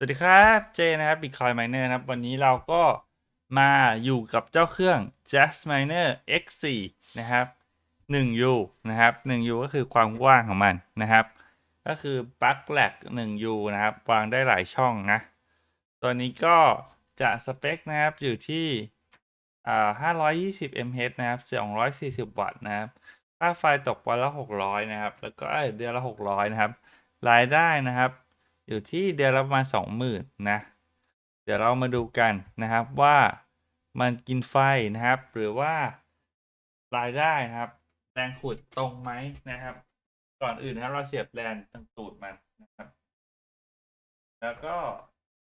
สวัสดีครับเจนะครับ Bitcoin Miner นะครับ วันนี้เราก็มาอยู่กับเจ้าเครื่อง Jazz Miner X4 นะครับ 1U นะครับ 1U ก็คือความกว้างของมันนะครับ ก็คือ Plug Lag 1U นะครับ วางได้หลายช่องนะ ตัวนี้ก็จะสเปคนะครับอยู่ที่อ่า520 mH นะครับ 240 วัตต์นะครับ ค่าไฟตกวันละ 600 นะครับ แล้วก็เอ้ยเดือนละ 600 นะครับ รายได้นะครับ อยู่ที่เดือนละประมาณ20,000นะ เดี๋ยวเรามาดูกันนะครับว่ามันกินไฟนะครับ หรือว่ารายได้ครับแรงขุดตรงไหมนะครับ ก่อนอื่นนะครับเราเสียบแลนตรงตูดมันนะครับ แล้วก็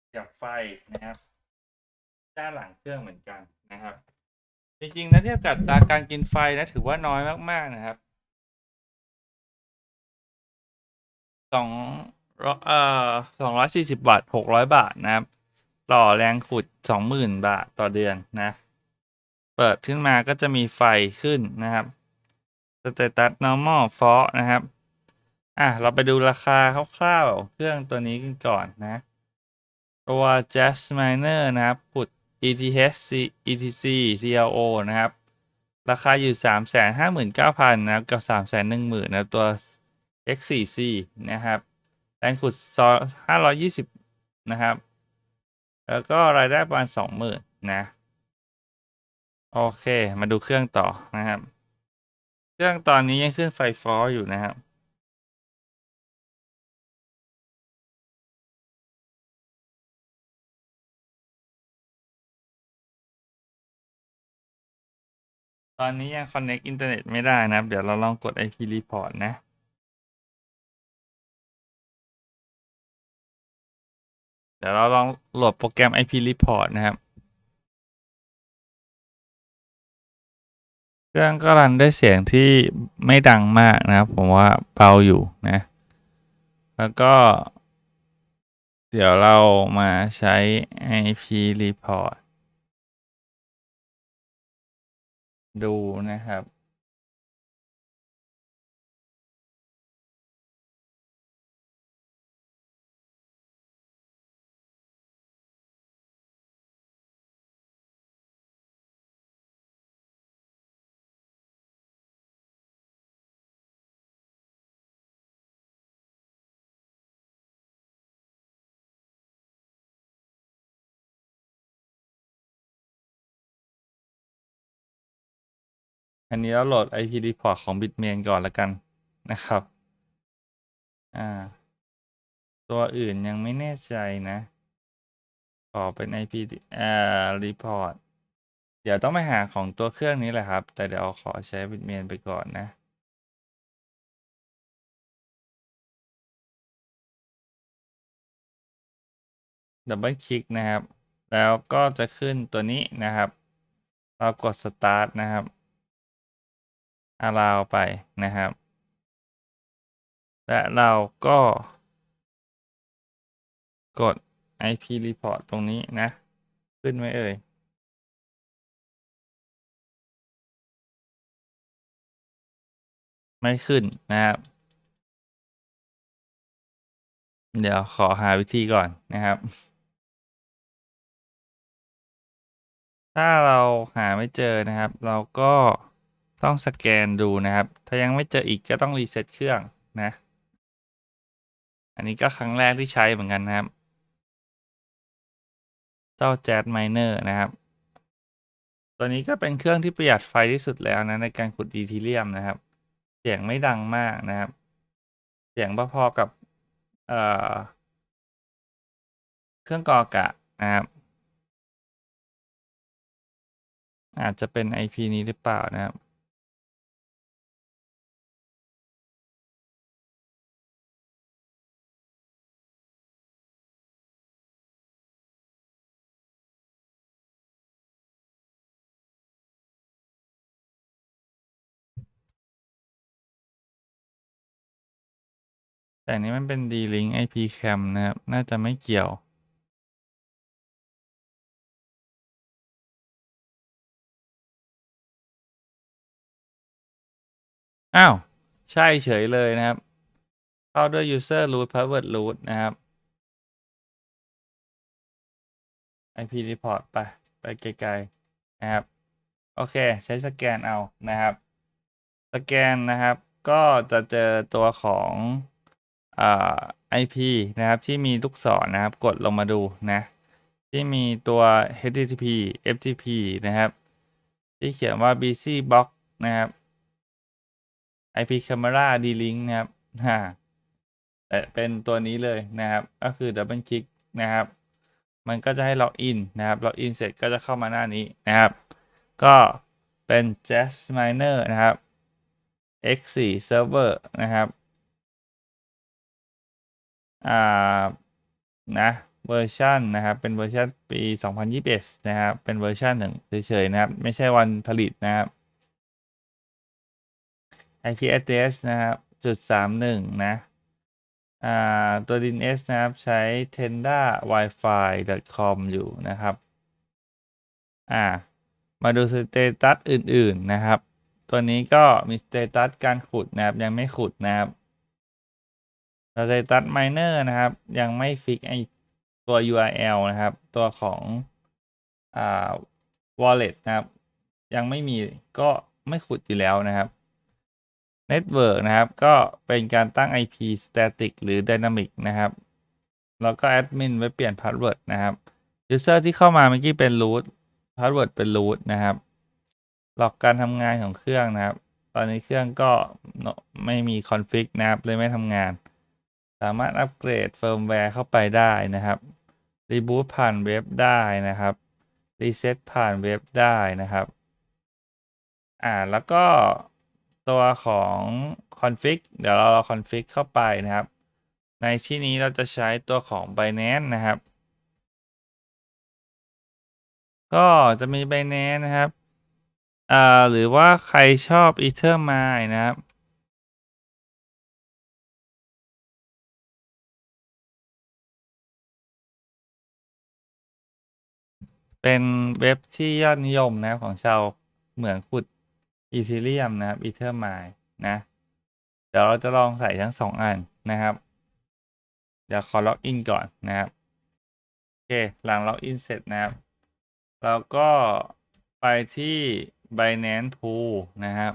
เสียบไฟนะครับ ด้านหลังเครื่องเหมือนกันนะครับ จริงๆนะเทียบกับตาการกินไฟนะถือว่าน้อยมากๆนะครับสอง เอ่อสองร้อยสี่สิบวัตต์หกร้อยบาทนะครับ ต่อแรงขุดสองหมื่นบาทต่อเดือนนะ เปิดขึ้นมาก็จะมีไฟขึ้นนะครับ status normal fault นะครับ อะ เราไปดูราคาคร่าวๆเครื่องตัวนี้กันก่อนนะ ตัว Jazz Miner นะครับขุด ETH ETC CLO นะครับ ราคาอยู่ 359,000 นะครับ กับ 310,000 นะครับตัว X4C นะครับ แรงขุด520นะครับ แล้วก็รายได้ประมาณ20,000นะ โอเค มาดูเครื่องต่อนะครับ เครื่องตอนนี้ยังขึ้นไฟฟออยู่นะครับตอนนี้ยัง connect อินเทอร์เน็ตไม่ได้นะครับ เดี๋ยวเราลองกด IP report นะ เดี๋ยวเราลองโหลดโปรแกรม IP report นะครับ เครื่องก็รันได้เสียงที่ไม่ดังมากนะครับ ผมว่าเบาอยู่นะ แล้วก็ เดี๋ยวเรามาใช้ IP report ดูนะครับ อันนี้เราโหลด IP report ของ Bitmain ก่อนล้วกันนะครับ อ่า ตัวอื่นยังไม่แน่ใจนะ ขอเป็น IP อ่า report เดี๋ยวต้องไปหาของตัวเครื่องนี้แหละครับ แต่เดี๋ยวขอใช้ Bitmain ไปก่อนนะดับเบิลคลิกนะครับ แล้วก็จะขึ้นตัวนี้นะครับ เรากด start นะครับ allow ไปนะครับ และเราก็กด IP report ตรงนี้นะ ขึ้นไหมเอ่ยไม่ขึ้นนะครับ เดี๋ยวขอหาวิธีก่อนนะครับ ถ้าเราหาไม่เจอนะครับ เราก็ ต้องสแกนดูนะครับ ถ้ายังไม่เจออีกก็ต้องรีเซ็ตเครื่องนะ อันนี้ก็ครั้งแรกที่ใช้เหมือนกันนะครับ เจ้า Jazz Miner นะครับ ตัวนี้ก็เป็นเครื่องที่ประหยัดไฟที่สุดแล้วนะในการขุดอีทีเรียมนะครับ เสียงไม่ดังมากนะครับ เสียงพอๆกับเอ่อเครื่องกอกะนะครับ อาจจะเป็น IP นี้หรือเปล่านะครับ แต่อันนี้มันเป็น D-Link IP Cam นะครับ น่าจะไม่เกี่ยว อ้าว ใช่เฉยเลยนะครับ เข้าด้วย user root password root นะครับ IP report ไป ไปไกลๆนะครับ โอเค ใช้สแกนเอานะครับ สแกนนะครับ ก็จะเจอตัวของ ไอ่า IP นะครับที่มีลูกศรนะครับ กดลงมาดูนะ ที่มีตัว HTTP FTP นะครับ ที่เขียนว่า BC box นะครับ IP camera D-link นะครับฮ่าแต่เป็นตัวนี้เลยนะครับ ก็คือดับเบิลคลิกนะครับ มันก็จะให้ล็อกอินนะครับ ล็อกอินเสร็จก็จะเข้ามาหน้านี้นะครับ ก็เป็น Jazz Miner นะครับ X4 Server นะครับ อ่านะเวอร์ชันนะครับ เป็นเวอร์ชันปี 2021 นะครับ เป็นเวอร์ชันหนึ่งเฉยๆนะครับ ไม่ใช่วันผลิตนะครับ IP address นะครับจุดสามหนึ่งนะอ่าตัว DNS นะครับ ใช้ tenda wifi com อยู่นะครับอ่ามาดูสเตตัสอื่นๆนะครับ ตัวนี้ก็มีสเตตัสการขุดนะครับ ยังไม่ขุดนะครับ สเตตัส miner นะครับ ยังไม่ฟิกไอตัว URL นะครับ ตัวของอ่า wallet นะครับ ยังไม่มีก็ไม่ขุดอยู่แล้วนะครับ Network นะครับ ก็เป็นการตั้ง IP static หรือ dynamic นะครับ แล้วก็ admin ไว้เปลี่ยน password นะครับ user ที่เข้ามาเมื่อกี้เป็น root password เป็น root นะครับ หลอกการทำงานของเครื่องนะครับ ตอนนี้เครื่องก็ไม่มี config นะครับเลยไม่ทำงาน สามารถอัปเกรดเฟิร์มแวร์เข้าไปได้นะครับ reboot ผ่านเว็บได้นะครับ reset ผ่านเว็บได้นะครับ อ่า แล้วก็ตัวของ config เดี๋ยวเราเรา config เข้าไปนะครับ ในที่นี้เราจะใช้ตัวของ Binance นะครับ ก็จะมี Binance นะครับ อ่า หรือว่าใครชอบ Ethermine นะครับ เป็นเว็บที่ยอดนิยมนะของชาวเหมืองขุดอีเทเรียมนะครับอีเทอร์มายนะ เดี๋ยวเราจะลองใส่ทั้งสองอันนะครับ เดี๋ยวขอล็อกอินก่อนนะครับ โอเค หลังล็อกอินเสร็จนะครับเราก็ไปที่ Binance Pool นะครับ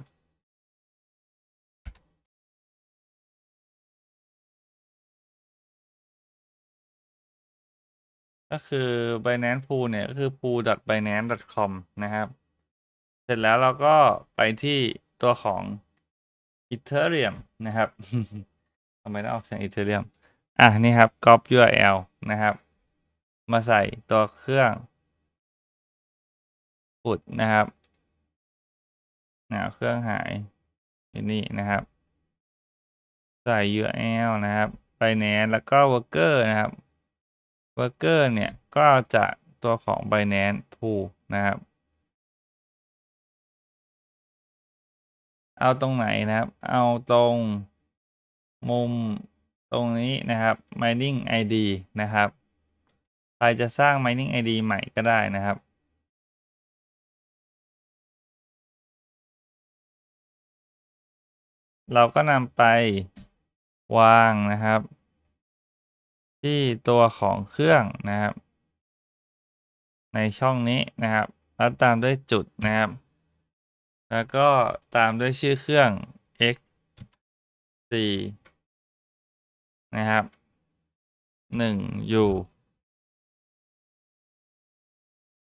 ก็คือ Binance Pool เนี่ย ก็คือ pool.binance.com นะครับ เสร็จแล้วเราก็ไปที่ตัวของ Ethereum นะครับทำไมต้องออกเสียง Ethereum อะ นี่ครับ copy URL นะครับ มาใส่ตัวเครื่องขุดนะครับนะเครื่องหายอยู่นี่นะครับ ใส่ URL นะครับ Binance แล้วก็ Worker นะครับ Worker เนี่ย ก็จากตัวของ Binance Pool นะครับ เอาตรงไหนนะครับ เอาตรงมุมตรงนี้นะครับ mining ID นะครับ ใครจะสร้าง mining ID ใหม่ก็ได้นะครับเราก็นำไปวางนะครับ ที่ตัวของเครื่องนะครับ ในช่องนี้นะครับ แล้วตามด้วยจุดนะครับ แล้วก็ตามด้วยชื่อเครื่อง x 4นะครับ1 u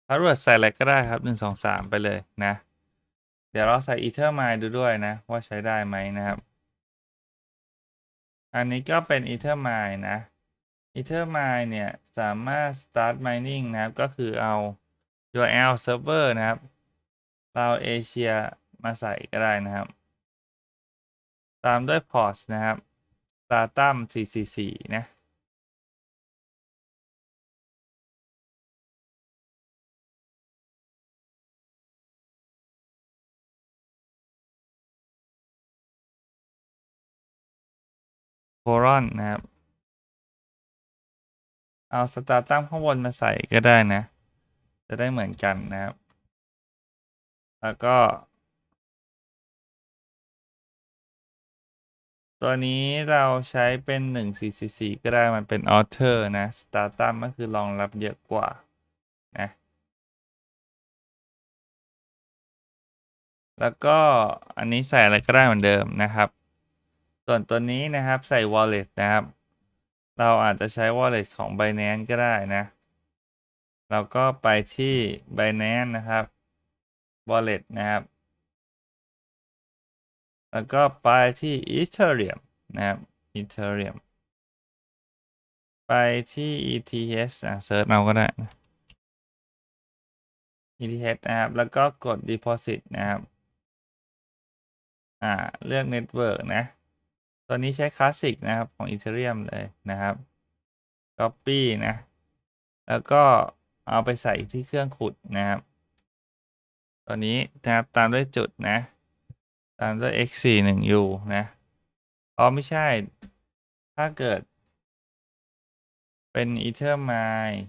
พาสเวิร์ดใส่อะไรก็ได้ครับ 1 2 3 ไปเลยนะ เดี๋ยวเราใส่ ethermine ดูด้วยนะ ว่าใช้ได้ไหมนะครับ อันนี้ก็เป็น ethermine นะ ethermine เนี่ย สามารถ start mining นะครับ ก็คือเอา url server นะครับ เราเอเชียมาใส่ก็ได้นะครับ ตามด้วย port นะครับ datum 444 นะโครอนนะครับ เอาสตาร์ตั้มข้างบนมาใส่ก็ได้นะ จะได้เหมือนกันนะครับ แล้วก็ ตัวนี้เราใช้เป็น 144 ก็ได้มันเป็นออเทอร์นะสตาร์ตั้มก็คือรองรับเยอะกว่านะแล้วก็อันนี้ใส่อะไรก็ได้เหมือนเดิมนะครับ ส่วนตัวนี้นะครับใส่ wallet นะครับ เราอาจจะใช้ wallet ของ Binance ก็ได้นะ เราก็ไปที่ Binance นะครับ wallet นะครับ แล้วก็ไปที่ Ethereum นะครับ Ethereum ไปที่ ETH อะเซิร์ชเอาก็ได้ ETH นะครับ แล้วก็กด deposit นะครับ อ่า เลือก network นะ ตัวนี้ใช้คลาสสิกนะครับของ Ethereum เลยนะครับ Copy นะ แล้วก็เอาไปใส่ที่เครื่องขุดนะครับ ตัวนี้นะครับตามด้วยจุดนะ ตามด้วย x 4 1 u นะอ๋อไม่ใช่ ถ้าเกิด เป็น ether mine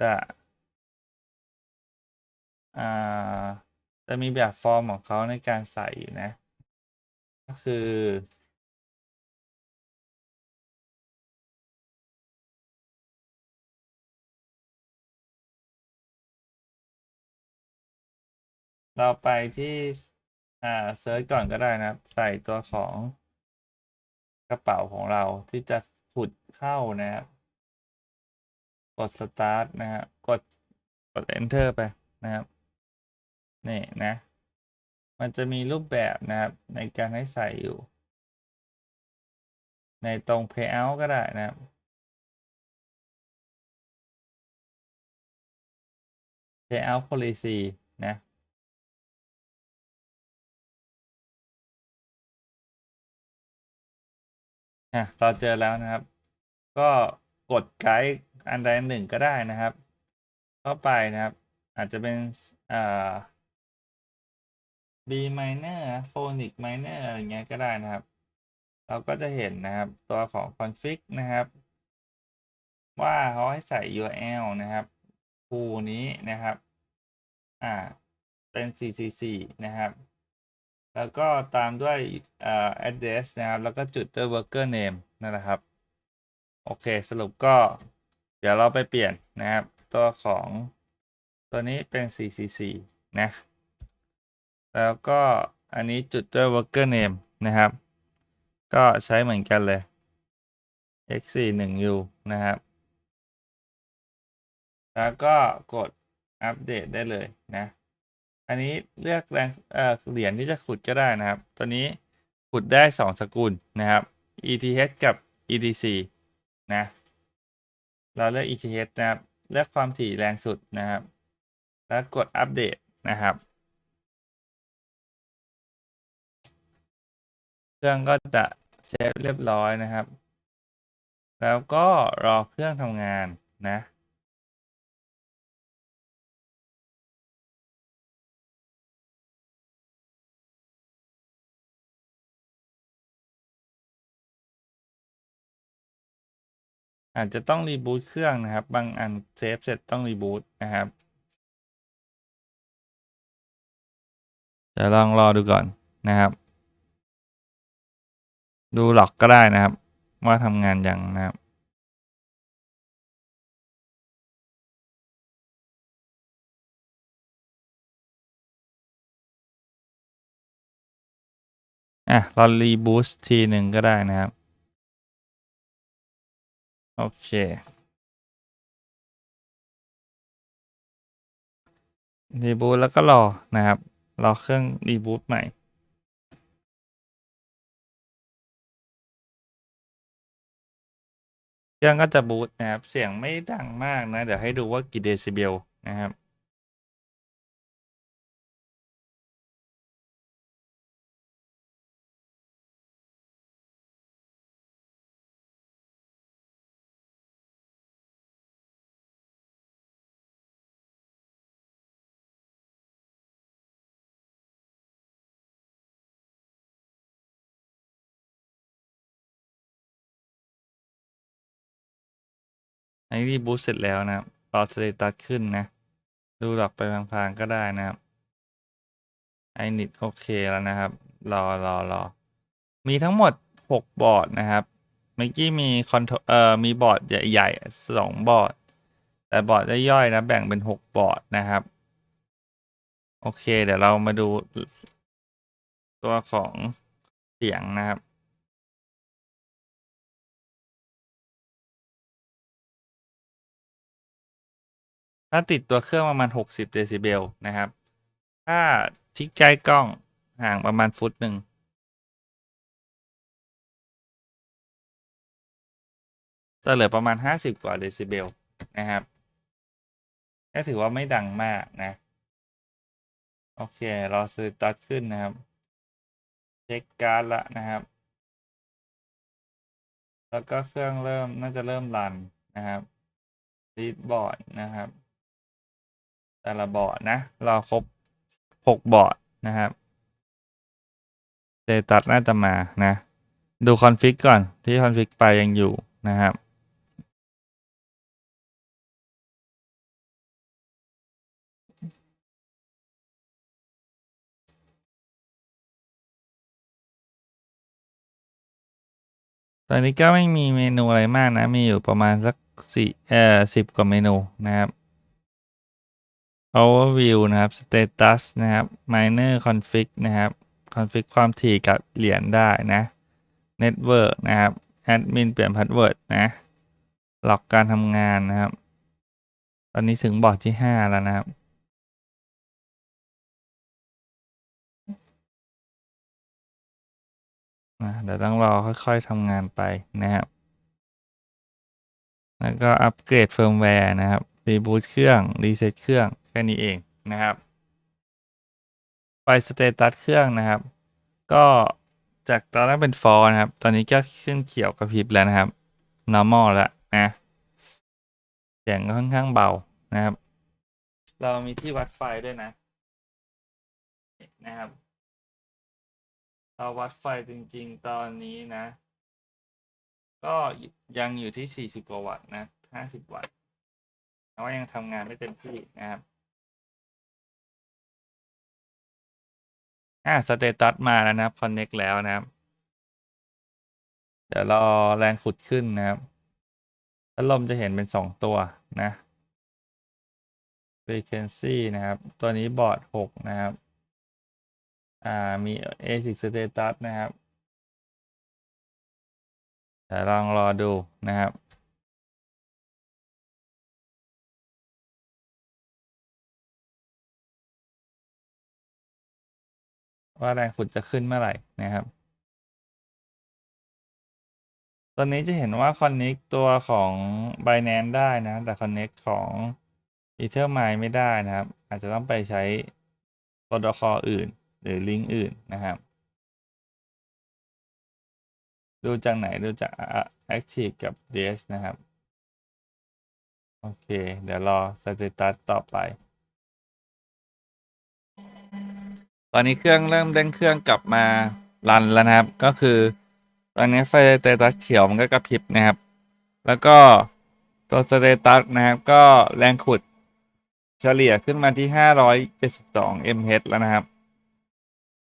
จะอ่าจะมีแบบฟอร์มของเขาในการใส่อยู่นะ ก็คือ เราไปที่ อ่าเซิร์ชก่อนก็ได้นะครับ ใส่ตัวของกระเป๋าของเราที่จะขุดเข้านะครับ กด start นะครับกดกด enter ไปนะครับ นี่นะ มันจะมีรูปแบบนะครับในการให้ใส่อยู่ ในตรง payout ก็ได้นะครับ payout policy นะอะเราเจอแล้วนะครับ ก็กดไกด์อันใดอันหนึ่งก็ได้นะครับ เข้าไปนะครับ อาจจะเป็นอ่า B minor phonic minor อะไรเงี้ยก็ได้นะครับ เราก็จะเห็นนะครับตัวของ config นะครับ ว่าเขาให้ใส่ URL นะครับคูนี้นะครับ อ่า เป็น444นะครับ แล้วก็ตามด้วยอ่า address นะครับ แล้วก็จุดด้วย worker name นั่นแหละครับ โอเค สรุปก็ เดี๋ยวเราไปเปลี่ยนนะครับ ตัวของตัวนี้เป็น444นะ แล้วก็อันนี้จุดด้วย worker name นะครับ ก็ใช้เหมือนกันเลย x41u นะครับ แล้วก็กดอัปเดตได้เลยนะ อันนี้เลือกแรงเอ่อเหรียญที่จะขุดก็ได้นะครับ ตัวนี้ขุดได้สองสกุลนะครับ ETH กับ ETC นะ เราเลือก ETH นะครับ เลือกความถี่แรงสุดนะครับ แล้วกดอัปเดตนะครับ เครื่องก็จะเซฟเรียบร้อยนะครับ แล้วก็รอเครื่องทำงานนะ อาจจะต้องรีบูตเครื่องนะครับ บางอันเซฟเสร็จต้องรีบูตนะครับเดี๋ยวลองรอดูก่อนนะครับ ดูหลอกก็ได้นะครับ ว่าทำงานยังนะครับอะเรารีบูสทีหนึ่งก็ได้นะครับ โอเครีบูตแล้วก็รอนะครับ รอเครื่องรีบูตใหม่ เครื่องก็จะบูตนะครับ เสียงไม่ดังมากนะ เดี๋ยวให้ดูว่ากี่เดซิเบลนะครับ อันนี้บูตเสร็จแล้วนะครับรอสเตตัสขึ้นนะ ดูหลอกไปพลางๆก็ได้นะครับไอนิดโอเคแล้วนะครับ รอรอรอมีทั้งหมดหกบอร์ดนะครับเมื่อกี้มีคอนโทเอ่อมีบอร์ดใหญ่ๆสองบอร์ด แต่บอร์ดย่อยๆนะแบ่งเป็นหกบอร์ดนะครับ โอเค เดี๋ยวเรามาดูตัวของเสียงนะครับ ถ้าติดตัวเครื่องประมาณ 60 เดซิเบลนะครับ ถ้าชิดใกล้กล้องห่างประมาณฟุตหนึ่ง จะเหลือประมาณ 50 กว่าเดซิเบลนะครับก็ถือว่าไม่ดังมากนะ โอเค รอสตาร์ทขึ้นนะครับ เช็คการ์ดละนะครับ แล้วก็เครื่องเริ่มน่าจะเริ่มรันนะครับรีดบอร์ดนะครับ แต่ละบอร์ดนะ เรอครบ6บอร์ดนะครับเตตัสน่าจะมานะ ดูคอนฟิกก่อนที่คอนฟิกไปยังอยู่นะครับตอนนี้ก็ไม่มีเมนูอะไรมากนะ มีอยู่ประมาณสักสี่เอ่อสิบกว่าเมนูนะครับ overview นะครับ status นะครับ miner config นะครับ config ความถี่กับเหรียญได้นะ network นะครับ admin เปลี่ยน password นะหลอกการทำงานนะครับ ตอนนี้ถึงบอร์ดที่ห้าแล้วนะครับ นะเดี๋ยวต้องรอค่อยๆทำงานไปนะครับ แล้วก็อัปเกรดเฟิร์มแวร์นะครับ รีบูตเครื่อง รีเซ็ตเครื่อง แค่นี้เองนะครับ ไปสเตตัสเครื่องนะครับ ก็จากตอนแรกเป็นฟอนะครับ ตอนนี้ก็ขึ้นเขียวกระพริบแล้วนะครับ normal แล้วนะเสียงก็ค่อนข้างเบานะครับ เรามีที่วัดไฟด้วยนะ นะครับ เราวัดไฟจริงๆ ตอนนี้นะ ก็ยังอยู่ที่ 40 กว่าวัตต์นะ 50 วัตต์แต่ว่ายังทำงานไม่เต็มที่นะครับ อ่าสเตตัสมาแล้วนะครับคอนเน็กแล้วนะครับ เดี๋ยวรอแรงขุดขึ้นนะครับพัดลมจะเห็นเป็น2ตัวนะ frequency นะครับ ตัวนี้บอร์ด6นะครับ อ่ามี ASIC status นะครับเดี๋ยวลองรอดูนะครับ ว่าแรงขุดจะขึ้นเมื่อไหร่นะครับ ตอนนี้จะเห็นว่า Connect ตัวของ Binance ได้นะ แต่ Connect ของ Ethermine ไม่ได้นะครับ อาจจะต้องไปใช้โปรโตคอลอื่น หรือลิงก์อื่นนะครับ ดูจากไหนดูจาก Active กับ DS นะครับ โอเค เดี๋ยวรอสเตตัสต่อไป ตอนนี้เครื่องเริ่มเร่งเครื่องกลับมารันแล้วนะครับ ก็คือ ตอนนี้ไฟสเตตัสเขียวมันก็กระพริบนะครับ แล้วก็ตัวสเตตัสนะครับ ก็แรงขุดเฉลี่ยขึ้นมาที่ 572 mH แล้วนะครับ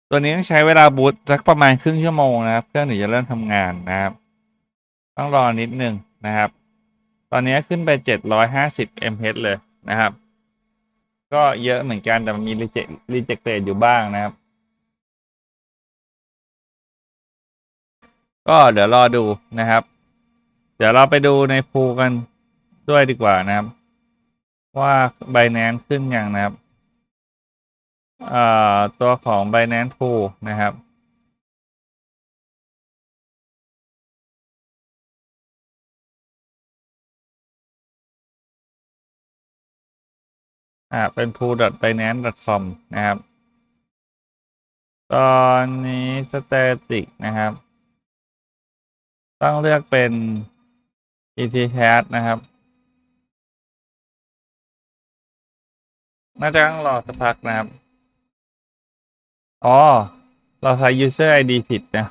ตัวนี้ต้องใช้เวลาบูตสักประมาณครึ่งชั่วโมงนะครับ เครื่องถึงจะเริ่มทำงานนะครับ ต้องรอนิดนึงนะครับ ตอนนี้ขึ้นไป 750 mH เลยนะครับ ก็เยอะเหมือนกันแต่มันมีรีเจรีเจคเตอยู่บ้างนะครับ ก็เดี๋ยวรอดูนะครับ เดี๋ยวเราไปดูในพูกันด้วยดีกว่านะครับ ว่าใบแนนขึ้นยังนะครับอ่อตัวของ Binance Pool นะครับ อ่าเป็น pool.binance.com นะครับ ตอนนี้ static นะครับ ต้องเลือกเป็น ETH นะครับ น่าจะต้องรอสักพักนะครับ อ๋อ เราใช้ user ID ผิดนะ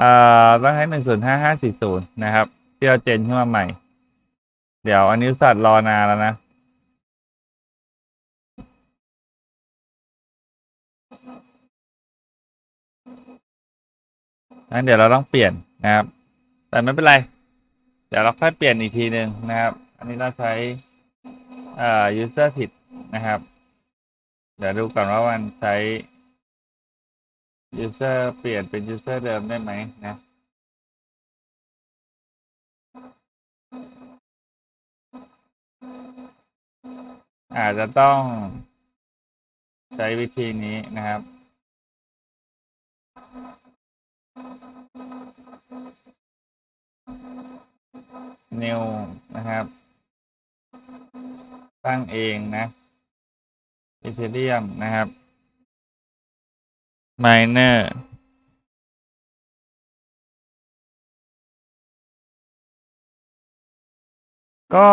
อ่าต้องให้หนึ่งศูนย์ห้าห้าสี่ศูนย์นะครับ ที่เราเจนขึ้นมาใหม่ เดี๋ยวอันนี้สัตว์รอนานแล้วนะ งั้นเดี๋ยวเราต้องเปลี่ยนนะครับ แต่ไม่เป็นไร เดี๋ยวเราค่อยเปลี่ยนอีกทีหนึ่งนะครับ อันนี้เราใช้อ่า user ผิดนะครับ เดี๋ยวดูก่อนว่ามันใช้ user เปลี่ยนเป็น user เดิมได้ไหมนะอาจจะต้องใช้วิธีนี้นะครับ new นะครับ ตั้งเองนะ Ethereum นะครับ Miner ก็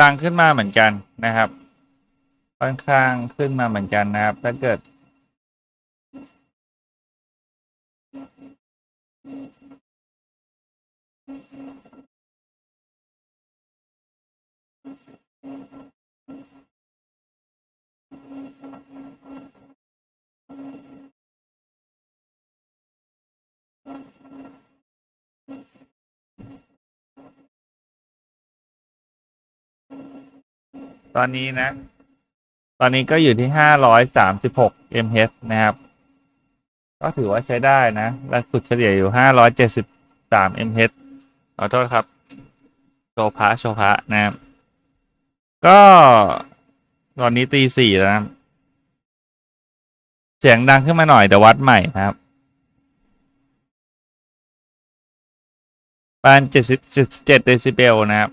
ดังขึ้นมาเหมือนกันนะครับ ค่อนข้างขึ้นมาเหมือนกันนะครับ ถ้าเกิด ตอนนี้นะ ตอนนี้ก็อยู่ที่ห้าร้อยสามสิบหก mH นะครับ ก็ถือว่าใช้ได้นะและสุดเฉลี่ยอยู่ห้าร้อยเจ็ดสิบสาม mH ขอโทษครับ โชพะโชพะนะครับ ก็ตอนนี้ตีสี่แล้วนะครับเสียงดังขึ้นมาหน่อยแต่วัดใหม่นะครับประมาณเจ็ดสิบเจ็ดเดซิเบลนะครับ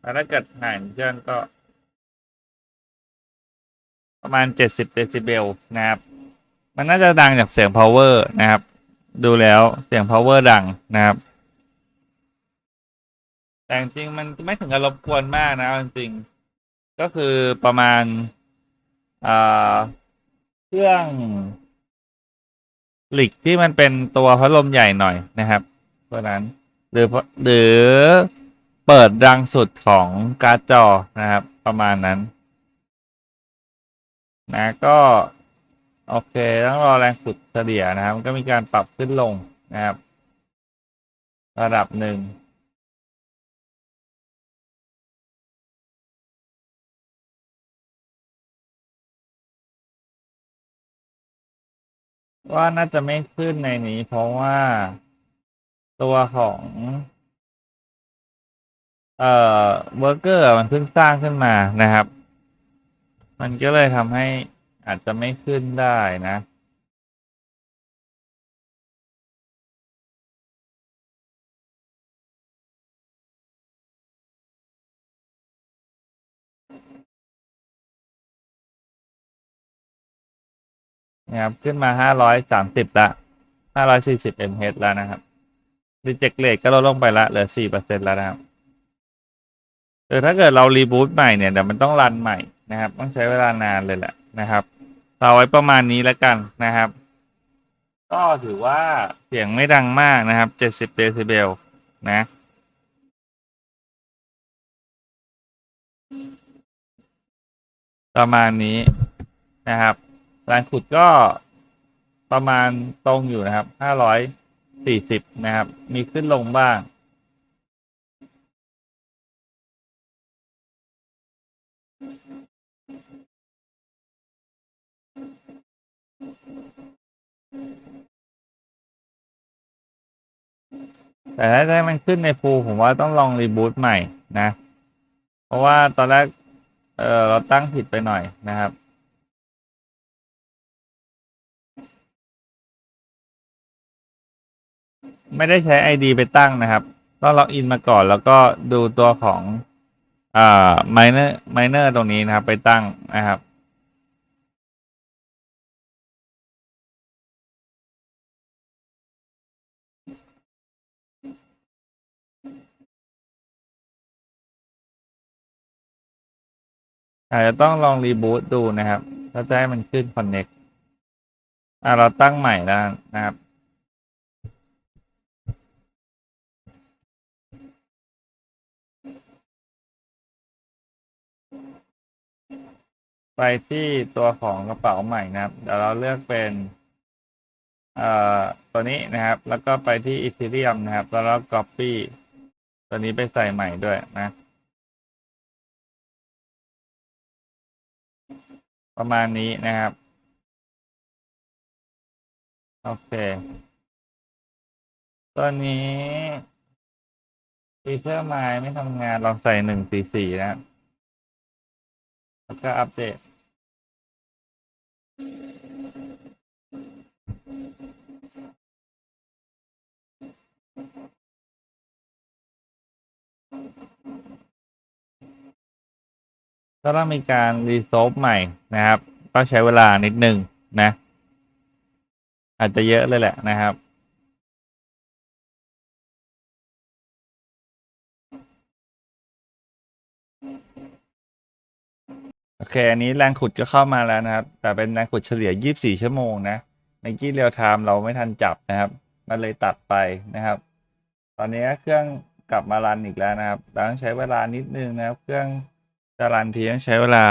แล้วถ้าเกิดห่างเครื่องก็ ประมาณเจ็ดสิบเดซิเบลนะครับ มันน่าจะดังจากเสียง power นะครับ ดูแล้วเสียง power ดังนะครับ แต่จริงๆมันไม่ถึงกับรบกวนมากนะจริงๆก็คือประมาณอ่าเครื่องหลีกที่มันเป็นตัวพัดลมใหญ่หน่อยนะครับเพราะนั้นหรือหรือเปิดดังสุดของการ์ดจอนะครับ ประมาณนั้น นะก็ โอเค ต้องรอแรงสุดเฉลี่ยนะครับ ก็มีการปรับขึ้นลงนะครับ ระดับหนึ่งว่าน่าจะไม่ขึ้นในนี้ เพราะว่าตัวของ เอ่อเวอร์เกอร์มันเพิ่งสร้างขึ้นมานะครับ มันก็เลยทำให้ อาจจะไม่ขึ้นได้นะนะครับขึ้นมาห้าร้อยสามสิบละห้าร้อยสี่สิบ mH แล้วนะครับรีเจ็คเลทก็ลดลงไปละเหลือสี่เปอร์เซ็นแล้วนะครับแต่ถ้าเกิดเรารีบูตใหม่เนี่ยเดี๋ยวมันต้องรันใหม่นะครับ ต้องใช้เวลานานเลยแหละนะครับ เราไว้ประมาณนี้แล้วกันนะครับ ก็ถือว่าเสียงไม่ดังมากนะครับเจ็ดสิบเดซิเบลนะ ประมาณนี้นะครับแรงขุดก็ประมาณตรงอยู่นะครับห้าร้อยสี่สิบนะครับ มีขึ้นลงบ้าง แต่ถ้าได้มันขึ้นในฟูผมว่าต้องลองรีบูตใหม่นะ เพราะว่าตอนแรกเออเราตั้งผิดไปหน่อยนะครับไม่ได้ใช้ ID ไปตั้งนะครับต้องล็อกอินมาก่อนแล้วก็ดูตัวของอ่า miner miner ตรงนี้นะครับ ไปตั้งนะครับ อาจจะต้องลองรีบูตดูนะครับถ้าจะให้มันขึ้น Connect อ่าเราตั้งใหม่แล้วนะครับ ไปที่ตัวของกระเป๋าใหม่นะครับ เดี๋ยวเราเลือกเป็น เอ่อตัวนี้นะครับ แล้วก็ไปที่ Ethereum นะครับ แล้วเรา Copy ตัวนี้ไปใส่ใหม่ด้วยนะ ประมาณนี้นะครับ โอเค ตอนนี้ฟีเจอร์ไมล์ไม่ทำงานลองใส่หนึ่งสี่สี่นะ แล้วก็อัปเดต ก็ต้องมีการรีโซฟใหม่นะครับ ก็ใช้เวลานิดหนึ่งนะ อาจจะเยอะเลยแหละนะครับโอเค อันนี้แรงขุดก็เข้ามาแล้วนะครับ แต่เป็นแรงขุดเฉลี่ย 24 ชั่วโมงนะในกี้เรียลไทม์เราไม่ทันจับนะครับ มันเลยตัดไปนะครับ ตอนนี้เครื่องกลับมารันอีกแล้วนะครับต้องใช้เวลานิดนึงนะครับ เครื่อง จะรันทีต้องใช้เวลา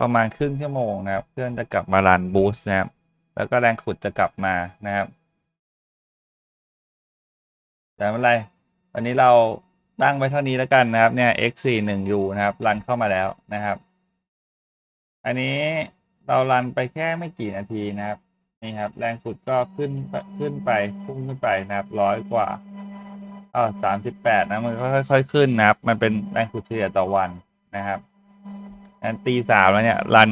ประมาณครึ่งชั่วโมงนะครับเครื่องจะกลับมารันบูสต์นะครับ แล้วก็แรงขุดจะกลับมานะครับ แต่ไม่เป็นไร วันนี้เราตั้งไว้เท่านี้แล้วกันนะครับ เนี่ย x41u นะครับ รันเข้ามาแล้วนะครับ อันนี้เรารันไปแค่ไม่กี่นาทีนะครับ นี่ครับ แรงขุดก็ขึ้นขึ้นไปพุ่งขึ้นไปนะครับร้อยกว่าอ๋อสามสิบแปดนะ มันก็ค่อย ๆ ขึ้นนะครับ มันเป็นแรงขุดเฉลี่ยต่อวันนะครับ อันตีสามแล้วเนี่ยรัน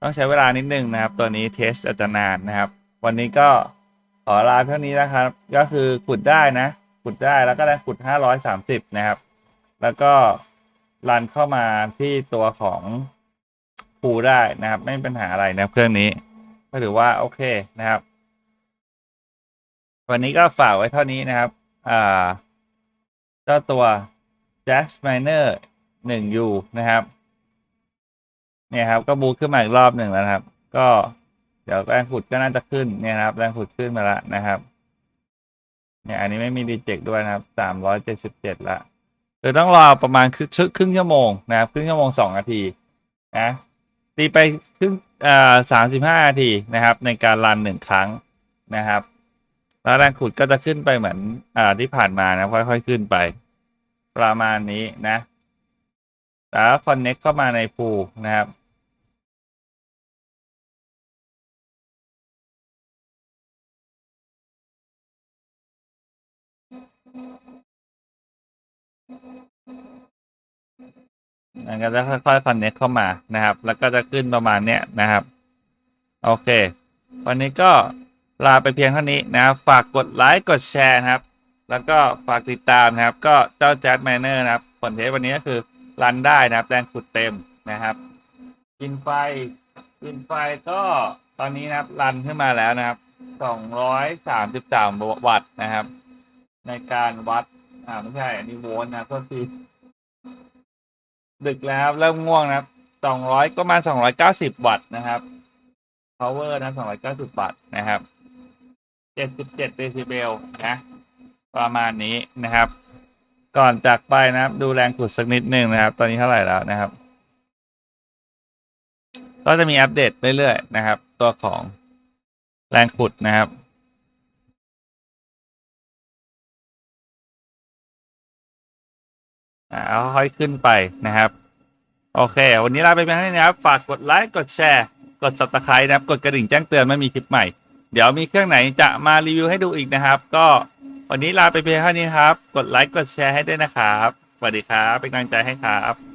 ต้องใช้เวลานิดนึงนะครับ ตัวนี้เทสอาจจะนานนะครับ วันนี้ก็ขอลาเท่านี้นะครับ ก็คือขุดได้นะ ขุดได้แล้วก็แรงขุดห้าร้อยสามสิบนะครับ แล้วก็รันเข้ามาที่ตัวของปูได้นะครับ ไม่มีปัญหาอะไรนะเครื่องนี้ก็ถือว่าโอเคนะครับ วันนี้ก็ฝากไว้เท่านี้นะครับอ่าเจ้าตัว Jazz Miner 1U นะครับ เนี่ยครับ ก็บูตขึ้นมาอีกรอบหนึ่งแล้วครับ ก็เดี๋ยวแรงขุดก็น่าจะขึ้นเนี่ยครับ แรงขุดขึ้นมาแล้วนะครับ เนี่ย อันนี้ไม่มีดีเจกด้วยนะครับสามร้อยเจ็ดสิบเจ็ดละคือต้องรอประมาณครึ่งครึ่งชั่วโมงนะครับครึ่งชั่วโมงสองนาทีนะตีไปครึ่งอ่าสามสิบห้านาทีนะครับ ในการรันหนึ่งครั้งนะครับ แล้วแรงขุดก็จะขึ้นไปเหมือนอ่าที่ผ่านมานะค่อยๆขึ้นไป ประมาณนี้นะแล้วคอนเน็กเข้ามาในพูนะครับ มันก็จะค่อยๆ connect เข้ามานะครับ แล้วก็จะขึ้นประมาณเนี้ยนะครับ โอเค วันนี้ก็ลาไปเพียงเท่านี้นะครับฝากกดไลค์กดแชร์นะครับ แล้วก็ฝากติดตามนะครับ ก็เจ้า Jazz Miner นะครับ ผลเทสวันนี้ก็คือรันได้นะครับแรงขุดเต็มนะครับ กินไฟกินไฟก็ตอนนี้นะครับรันขึ้นมาแล้วนะครับ233วัตต์นะครับ ในการวัดอ่าไม่ใช่อันนี้โวลต์นะโทษที ดึกแล้วเริ่มง่วงนะครับสองร้อยก็มาสองร้อยเก้าสิบวัตต์นะครับ power นะสองร้อยเก้าสิบวัตต์นะครับเจ็ดสิบเจ็ดเดซิเบลนะ ประมาณนี้นะครับ ก่อนจากไปนะครับ ดูแรงขุดสักนิดนึงนะครับ ตอนนี้เท่าไหร่แล้วนะครับ ก็จะมีอัปเดตเรื่อยๆนะครับ ตัวของแรงขุดนะครับ อ่าค่อยขึ้นไปนะครับ โอเค วันนี้ลาไปเพียงเท่านี้นะครับ ฝากกดไลค์กดแชร์ กด subscribe นะครับ กดกระดิ่งแจ้งเตือนไม่มีคลิปใหม่ เดี๋ยวมีเครื่องไหนจะมารีวิวให้ดูอีกนะครับ ก็วันนี้ลาไปเพียงเท่านี้ครับ กดไลค์กดแชร์ให้ด้วยนะครับสวัสดีครับเป็นกำลังใจให้ครับ